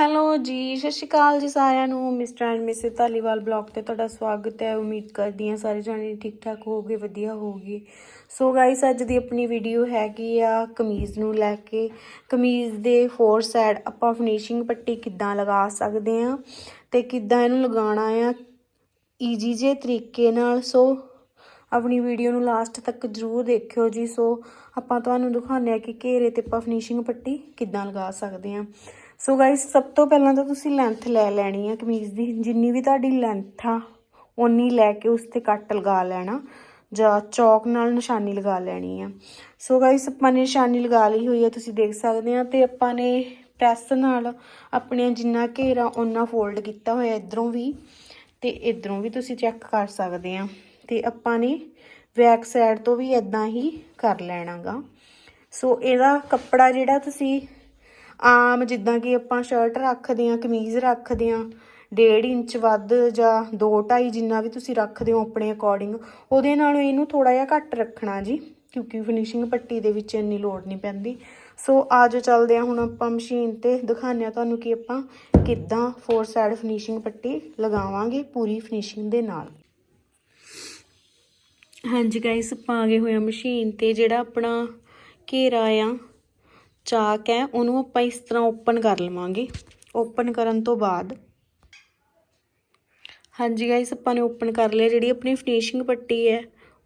Hello ਜੀ, ਸਤਿ ਸ਼੍ਰੀ ਅਕਾਲ ਜੀ ਸਾਰਿਆਂ ਨੂੰ। Mr and Mrs Dhaliwal blog ਤੇ ਤੁਹਾਡਾ ਸਵਾਗਤ ਹੈ। ਉਮੀਦ ਕਰਦੀ ਹਾਂ ਸਾਰੇ ਜਾਣੇ ਠੀਕ ਠਾਕ ਹੋਗੇ ਵਧੀਆ ਹੋਗੇ ਸੋ ਗਾਇਸ ਅੱਜ ਦੀ ਆਪਣੀ ਵੀਡੀਓ ਹੈਗੀ ਆ ਕਮੀਜ਼ ਨੂੰ ਲੈ ਕੇ। ਕਮੀਜ਼ ਦੇ ਫੋਰ ਸਾਈਡ ਆਪਾਂ ਫਿਨਿਸ਼ਿੰਗ ਪੱਟੀ ਕਿੱਦਾਂ ਲਗਾ ਸਕਦੇ ਆ ਤੇ ਕਿੱਦਾਂ ਇਹਨੂੰ ਲਗਾਉਣਾ ਆ ਈਜੀ ਜੇ ਤਰੀਕੇ ਨਾਲ। ਸੋ ਆਪਣੀ ਵੀਡੀਓ ਨੂੰ ਲਾਸਟ ਤੱਕ ਜਰੂਰ ਦੇਖਿਓ ਜੀ। ਸੋ ਆਪਾਂ ਤੁਹਾਨੂੰ ਦਿਖਾਉਂਦੇ ਆ ਕਿ ਘੇਰੇ ਤੇ ਆਪਾਂ ਫਿਨਿਸ਼ਿੰਗ ਪੱਟੀ ਕਿੱਦਾਂ ਲਗਾ ਸਕਦੇ ਆ ਸੋ ਗਾਇਸ ਸਭ ਤੋਂ ਪਹਿਲਾਂ ਤਾਂ ਤੁਸੀਂ ਲੈਂਥ ਲੈ ਲੈਣੀ ਆ ਕਮੀਜ਼ ਦੀ। ਜਿੰਨੀ ਵੀ ਤੁਹਾਡੀ ਲੈਂਥ ਆ ਉਨੀ ਲੈ ਕੇ ਉਸ ਤੇ ਕੱਟ ਲਗਾ ਲੈਣਾ ਜਾਂ ਚੌਕ ਨਾਲ ਨਿਸ਼ਾਨੀ ਲਗਾ ਲੈਣੀ ਆ। ਸੋ ਗਾਇਸ ਆਪਾਂ ਨੇ ਨਿਸ਼ਾਨੀ ਲਗਾ ਲਈ ਹੋਈ ਆ, ਤੁਸੀਂ ਦੇਖ ਸਕਦੇ ਆ। ਤੇ ਆਪਾਂ ਨੇ ਪ੍ਰੈਸ ਨਾਲ ਆਪਣੇ ਜਿੰਨਾ ਘੇਰਾ ਓਨਾ ਫੋਲਡ ਕੀਤਾ ਹੋਇਆ ਇਧਰੋਂ ਵੀ। ਤੇ ਇਧਰੋਂ ਵੀ ਤੁਸੀਂ ਚੈੱਕ ਕਰ ਸਕਦੇ ਆ। ਤੇ ਆਪਾਂ ਨੇ ਬੈਕ ਸਾਈਡ ਤੋਂ ਵੀ ਇਦਾਂ ਹੀ ਕਰ ਲੈਣਾਗਾ। ਸੋ ਇਹਦਾ ਕੱਪੜਾ ਜਿਹੜਾ ਤੁਸੀਂ ਆਮ ਜਿੱਦਾਂ ਕਿ ਆਪਾਂ ਸ਼ਰਟ ਰੱਖਦੇ ਆ ਕਮੀਜ਼ ਰੱਖਦੇ ਆ ਡੇਢ ਇੰਚ ਵੱਧ ਜਾਂ 2.5 ਜਿੰਨਾ ਵੀ ਤੁਸੀਂ ਰੱਖਦੇ ਹੋ ਆਪਣੇ ਅਕੋਰਡਿੰਗ ਉਹਦੇ ਨਾਲੋਂ ਇਹਨੂੰ ਥੋੜਾ ਜਿਹਾ ਘੱਟ ਰੱਖਣਾ ਜੀ, ਕਿਉਂਕਿ ਫਿਨਿਸ਼ਿੰਗ ਪੱਟੀ ਦੇ ਵਿੱਚ ਇੰਨੀ ਲੋੜ ਨਹੀਂ ਪੈਂਦੀ। ਸੋ ਆਜੋ ਚੱਲਦੇ ਆ ਹੁਣ ਆਪਾਂ ਮਸ਼ੀਨ ਤੇ ਦਿਖਾਉਂਦੇ ਆ ਤੁਹਾਨੂੰ ਕਿ ਆਪਾਂ ਕਿੱਦਾਂ ਫੋਰ ਸਾਈਡ ਫਿਨਿਸ਼ਿੰਗ ਪੱਟੀ ਲਗਾਵਾਂਗੇ ਪੂਰੀ ਫਿਨਿਸ਼ਿੰਗ ਦੇ ਨਾਲ। ਹਾਂਜੀ ਗਾਇਸ ਆਪਾਂ ਆ ਗਏ ਹੋਏ ਆ ਮਸ਼ੀਨ ਤੇ, ਜਿਹੜਾ ਆਪਣਾ ਘੇਰਾ ਆ ਚਾਕ ਹੈ, ਉਹਨੂੰ ਆਪਾਂ ਇਸ ਤਰ੍ਹਾਂ ਓਪਨ ਕਰ ਲਵਾਂਗੇ। ਓਪਨ ਕਰਨ ਤੋਂ ਬਾਅਦ। ਹਾਂਜੀ ਗਾਇਸ ਆਪਾਂ ਨੇ ਓਪਨ ਕਰ ਲਿਆ, ਜਿਹੜੀ ਆਪਣੀ ਫਿਨਿਸ਼ਿੰਗ ਪੱਟੀ ਹੈ,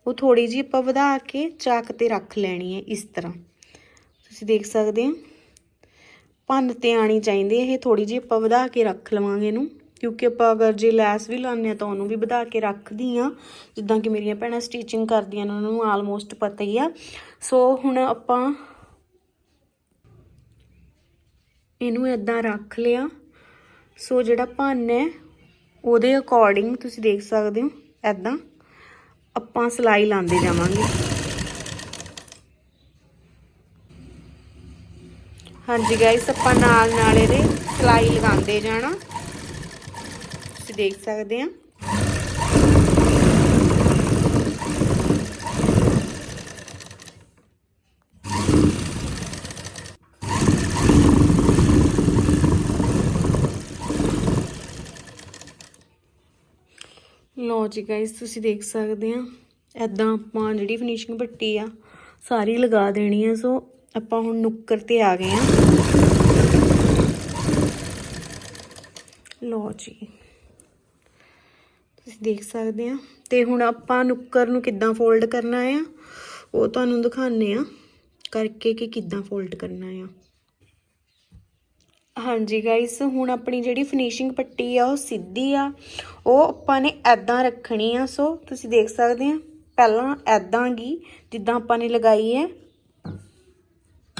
ਉਹ ਥੋੜੀ ਜੀ ਆਪਾਂ ਵਧਾ ਕੇ ਚਾਕ ਤੇ ਰੱਖ ਲੈਣੀ ਹੈ ਇਸ ਤਰ੍ਹਾਂ। ਤੁਸੀਂ ਦੇਖ ਸਕਦੇ ਹੋ, ਭੰਨ ਤੇ ਆਣੀ ਚਾਹੀਦੀ ਹੈ, ਇਹ ਥੋੜੀ ਜੀ ਆਪਾਂ ਵਧਾ ਕੇ ਰੱਖ ਲਵਾਂਗੇ ਇਹਨੂੰ। ਕਿਉਂਕਿ ਆਪਾਂ ਅਗਰ ਜੇ ਲੈਸ ਵੀ ਲਾਉਂਦੇ ਆ ਤਾਂ ਉਹਨੂੰ ਵੀ ਵਧਾ ਕੇ ਰੱਖਦੀ ਆ ਜਿੱਦਾਂ ਕਿ ਮੇਰੀਆਂ ਭੈਣਾਂ ਸਟਿਚਿੰਗ ਕਰਦੀਆਂ ਨੇ, ਉਹਨਾਂ ਨੂੰ ਆਲਮੋਸਟ ਪਤਾ ਹੀ ਆ। ਸੋ ਹੁਣ ਆਪਾਂ ਇਹਨੂੰ ਇਦਾਂ ਰੱਖ ਲਿਆ। ਸੋ ਜਿਹੜਾ ਭੰਨ ਹੈ, ਉਹਦੇ ਅਕੋਰਡਿੰਗ ਤੁਸੀਂ ਦੇਖ ਸਕਦੇ ਹੋ ਇਦਾਂ ਆਪਾਂ ਸਲਾਈ ਲਾਉਂਦੇ ਜਾਵਾਂਗੇ। ਹਾਂਜੀ ਗਾਇਸ ਆਪਾਂ ਨਾਲ ਨਾਲ ਇਹਦੇ ਸਲਾਈ ਲਗਾਉਂਦੇ ਜਾਣਾ। ਤੁਸੀਂ ਦੇਖ ਸਕਦੇ ਆ। ਲੋ ਜੀ ਗਾਇਸ ਤੁਸੀਂ ਦੇਖ ਸਕਦੇ ਆ। ਐਦਾਂ ਆਪਾਂ ਜਿਹੜੀ ਫਿਨਿਸ਼ਿੰਗ ਪੱਟੀ ਆ, ਸਾਰੀ ਲਗਾ ਦੇਣੀ ਆ। ਸੋ ਆਪਾਂ ਹੁਣ ਨੁੱਕਰ ਤੇ ਆ ਗਏ ਆ। ਲੋ ਜੀ। ਤੁਸੀਂ ਦੇਖ ਸਕਦੇ ਆ। ਤੇ ਹੁਣ ਆਪਾਂ ਨੁੱਕਰ ਨੂੰ ਕਿੱਦਾਂ ਫੋਲਡ ਕਰਨਾ ਆ, ਉਹ ਤੁਹਾਨੂੰ ਦਿਖਾਣੇ ਆ। ਕਰਕੇ ਕਿ ਕਿੱਦਾਂ ਫੋਲਡ ਕਰਨਾ ਆ। ਹਾਂਜੀ ਗਾਇਸ ਹੁਣ ਆਪਣੀ ਜਿਹੜੀ ਫਿਨਿਸ਼ਿੰਗ ਪੱਟੀ ਆ, ਉਹ ਸਿੱਧੀ ਆ। ਉਹ ਆਪਾਂ ਨੇ ਐਦਾਂ ਰੱਖਣੀ ਆ, ਸੋ ਤੁਸੀਂ ਦੇਖ ਸਕਦੇ ਆ, ਪਹਿਲਾਂ ਐਦਾਂ ਗਈ ਜਿੱਦਾਂ ਆਪਾਂ ਨੇ ਲਗਾਈ ਹੈ।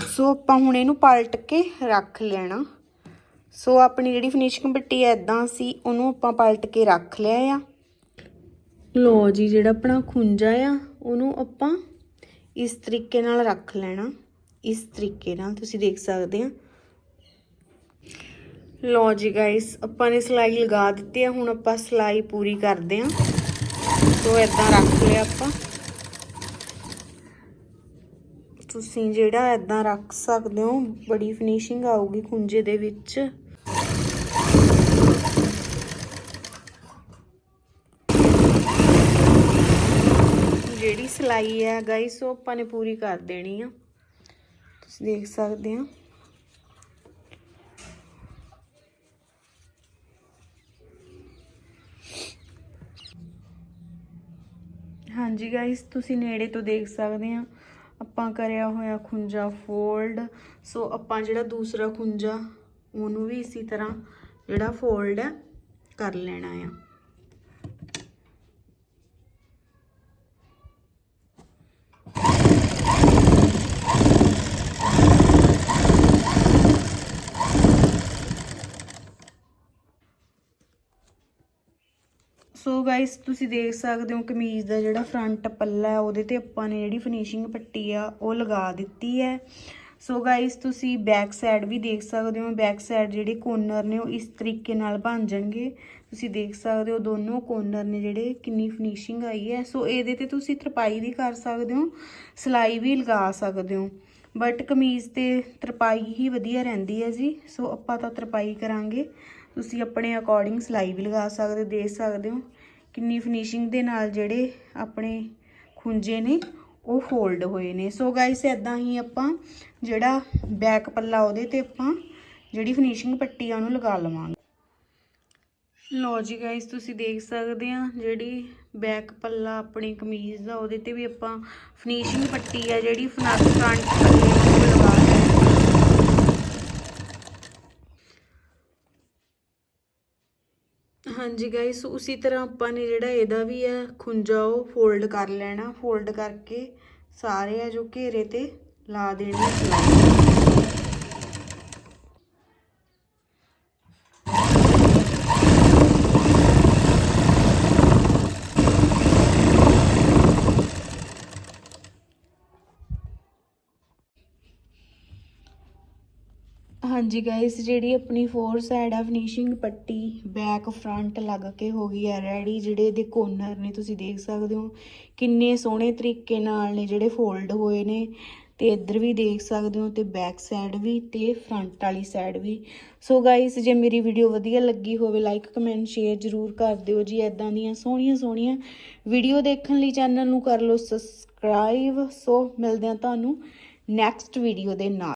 ਸੋ ਆਪਾਂ ਹੁਣ ਇਹਨੂੰ ਪਲਟ ਕੇ ਰੱਖ ਲੈਣਾ। ਸੋ ਆਪਣੀ ਜਿਹੜੀ ਫਿਨਿਸ਼ਿੰਗ ਪੱਟੀ ਐਦਾਂ ਸੀ, ਉਹਨੂੰ ਆਪਾਂ ਪਲਟ ਕੇ ਰੱਖ ਲਿਆ ਆ। ਲੋ ਜੀ, ਜਿਹੜਾ ਆਪਣਾ ਖੁੰਝਾ ਆ, ਉਹਨੂੰ ਆਪਾਂ ਇਸ ਤਰੀਕੇ ਨਾਲ ਰੱਖ ਲੈਣਾ। ਇਸ ਤਰੀਕੇ ਨਾਲ ਤੁਸੀਂ ਦੇਖ ਸਕਦੇ ਆ। ਲੋ ਜੀ ਗਾਇਸ ਆਪਾਂ ਨੇ ਸਲਾਈ ਲਗਾ ਦਿੱਤੀ ਆ, ਹੁਣ ਆਪਾਂ ਸਲਾਈ ਪੂਰੀ ਕਰਦੇ ਆ। ਸੋ ਇਦਾਂ ਰੱਖ ਲਿਆ ਆਪਾਂ। ਤੁਸੀਂ ਜਿਹੜਾ ਇਦਾਂ ਰੱਖ ਸਕਦੇ ਹੋ, ਬੜੀ ਫਿਨਿਸ਼ਿੰਗ ਆਊਗੀ ਖੁੰਝੇ ਦੇ ਵਿੱਚ। ਜਿਹੜੀ ਸਲਾਈ ਹੈ ਗਾਇਸ ਉਹ ਆਪਾਂ ਨੇ ਪੂਰੀ ਕਰ ਦੇਣੀ ਆ। ਤੁਸੀਂ ਦੇਖ ਸਕਦੇ ਆ। ਹਾਂਜੀ ਗਾਇਸ ਤੁਸੀਂ ਨੇੜੇ ਤੋਂ ਦੇਖ ਸਕਦੇ ਆ ਆਪਾਂ ਕਰਿਆ ਹੋਇਆ ਖੁੰਝਾ ਫੋਲਡ ਸੋ ਆਪਾਂ ਜਿਹੜਾ ਦੂਸਰਾ ਖੁੰਝਾ, ਉਹਨੂੰ ਵੀ ਇਸੇ ਤਰ੍ਹਾਂ ਜਿਹੜਾ ਫੋਲਡ ਹੈ, ਕਰ ਲੈਣਾ ਆ ਸੋ ਗਾਇਸ ਤੁਸੀਂ ਦੇਖ ਸਕਦੇ ਹੋ ਕਮੀਜ਼ ਦਾ ਜਿਹੜਾ ਫਰੰਟ ਪੱਲਾ ਹੈ, ਉਹਦੇ ਤੇ ਆਪਾਂ ਨੇ ਜਿਹੜੀ ਫਿਨਿਸ਼ਿੰਗ ਪੱਟੀ ਆ, ਉਹ ਲਗਾ ਦਿੱਤੀ ਹੈ। ਸੋ ਗਾਇਸ ਤੁਸੀਂ ਬੈਕ ਸਾਈਡ ਵੀ ਦੇਖ ਸਕਦੇ ਹੋ ਬੈਕ ਸਾਈਡ ਜਿਹੜੇ ਕੋਰਨਰ ਨੇ, ਉਹ ਇਸ ਤਰੀਕੇ ਨਾਲ ਬਣ ਜਾਣਗੇ। ਤੁਸੀਂ ਦੇਖ ਸਕਦੇ ਹੋ ਦੋਨੋਂ ਕੋਰਨਰ ਨੇ ਜਿਹੜੇ ਕਿੰਨੀ ਫਿਨਿਸ਼ਿੰਗ ਆਈ ਹੈ। ਸੋ ਇਹਦੇ ਤੇ ਤੁਸੀਂ ਤਰਪਾਈ ਵੀ ਕਰ ਸਕਦੇ ਹੋ, ਸਲਾਈ ਵੀ ਲਗਾ ਸਕਦੇ ਹੋ। ਬਟ ਕਮੀਜ਼ ਤੇ ਤਰਪਾਈ ਹੀ ਵਧੀਆ ਰਹਿੰਦੀ ਹੈ ਜੀ। ਸੋ ਆਪਾਂ ਤਾਂ ਤਰਪਾਈ ਕਰਾਂਗੇ। ਤੁਸੀਂ ਆਪਣੇ ਅਕੋਰਡਿੰਗ ਸਿਲਾਈ ਵੀ ਲਗਾ ਸਕਦੇ ਹੋ ਦੇਖ ਸਕਦੇ ਹੋ। ਕਿੰਨੀ ਫਿਨਿਸ਼ਿੰਗ ਦੇ ਨਾਲ ਜਿਹੜੇ ਆਪਣੇ ਖੁੰਝੇ ਨੇ, ਉਹ ਫੋਲਡ ਹੋਏ ਨੇ। ਸੋ ਗਾਇਸ ਇਦਾਂ ਹੀ ਆਪਾਂ ਜਿਹੜਾ ਬੈਕ ਪੱਲਾ ਉਹਦੇ ਤੇ ਆਪਾਂ ਜਿਹੜੀ ਫਿਨਿਸ਼ਿੰਗ ਪੱਟੀ ਆ ਉਹਨੂੰ ਲਗਾ ਲਵਾਂਗੇ। ਲੋ ਜੀ ਗਾਇਸ ਤੁਸੀਂ ਦੇਖ ਸਕਦੇ ਆ ਜਿਹੜੀ ਬੈਕ ਪੱਲਾ ਆਪਣੀ ਕਮੀਜ਼ ਦਾ, ਉਹਦੇ ਤੇ ਵੀ ਆਪਾਂ ਫਿਨਿਸ਼ਿੰਗ ਪੱਟੀ ਆ ਜਿਹੜੀ ਫਨਾਕ ਫਰੰਟ ਪੱਲੇ ਨੂੰ ਲਗਾ ਰਹੇ ਹਾਂਜੀ ਗਾਇਸ ਉਸੇ ਤਰ੍ਹਾਂ ਆਪਾਂ ਨੇ ਜਿਹੜਾ ਇਹਦਾ ਵੀ ਆ ਖੁੰਜਾ ਉਹ ਫੋਲਡ ਕਰ ਲੈਣਾ। ਫੋਲਡ ਕਰਕੇ ਸਾਰੇ ਆ ਜੋ ਘੇਰੇ ਤੇ ਲਾ ਦੇਣੇ ਸਿਲਾਈ ਹਾਂਜੀ ਗਾਇਸ ਜਿਹੜੀ ਆਪਣੀ ਫੋਰ ਸਾਈਡ ਆ ਫਿਨਿਸ਼ਿੰਗ ਪੱਟੀ ਬੈਕ ਫਰੰਟ ਲੱਗ ਕੇ ਹੋ ਗਈ ਹੈ ਰੈਡੀ ਜਿਹੜੇ ਇਹਦੇ ਕੋਰਨਰ ਨੇ, ਤੁਸੀਂ ਦੇਖ ਸਕਦੇ ਹੋ। ਕਿੰਨੇ ਸੋਹਣੇ ਤਰੀਕੇ ਨਾਲ ਨੇ ਜਿਹੜੇ ਫੋਲਡ ਹੋਏ ਨੇ। ਤੇ ਇੱਧਰ ਵੀ ਦੇਖ ਸਕਦੇ ਹੋ, ਤੇ ਬੈਕ ਸਾਈਡ ਵੀ, ਤੇ ਫਰੰਟ ਵਾਲੀ ਸਾਈਡ ਵੀ। ਸੋ ਗਾਇਸ ਜੇ ਮੇਰੀ ਵੀਡੀਓ ਵਧੀਆ ਲੱਗੀ ਹੋਵੇ ਲਾਈਕ ਕਮੈਂਟ ਸ਼ੇਅਰ ਜ਼ਰੂਰ ਕਰ ਦਿਓ ਜੀ। ਐਦਾਂ ਦੀਆਂ ਸੋਹਣੀਆਂ ਸੋਹਣੀਆਂ ਵੀਡੀਓ ਦੇਖਣ ਲਈ ਚੈਨਲ ਨੂੰ ਕਰ ਲਓ ਸਬਸਕ੍ਰਾਈਬ ਸੋ ਮਿਲਦੇ ਹਾਂ ਤੁਹਾਨੂੰ ਨੈਕਸਟ ਵੀਡੀਓ ਦੇ ਨਾਲ।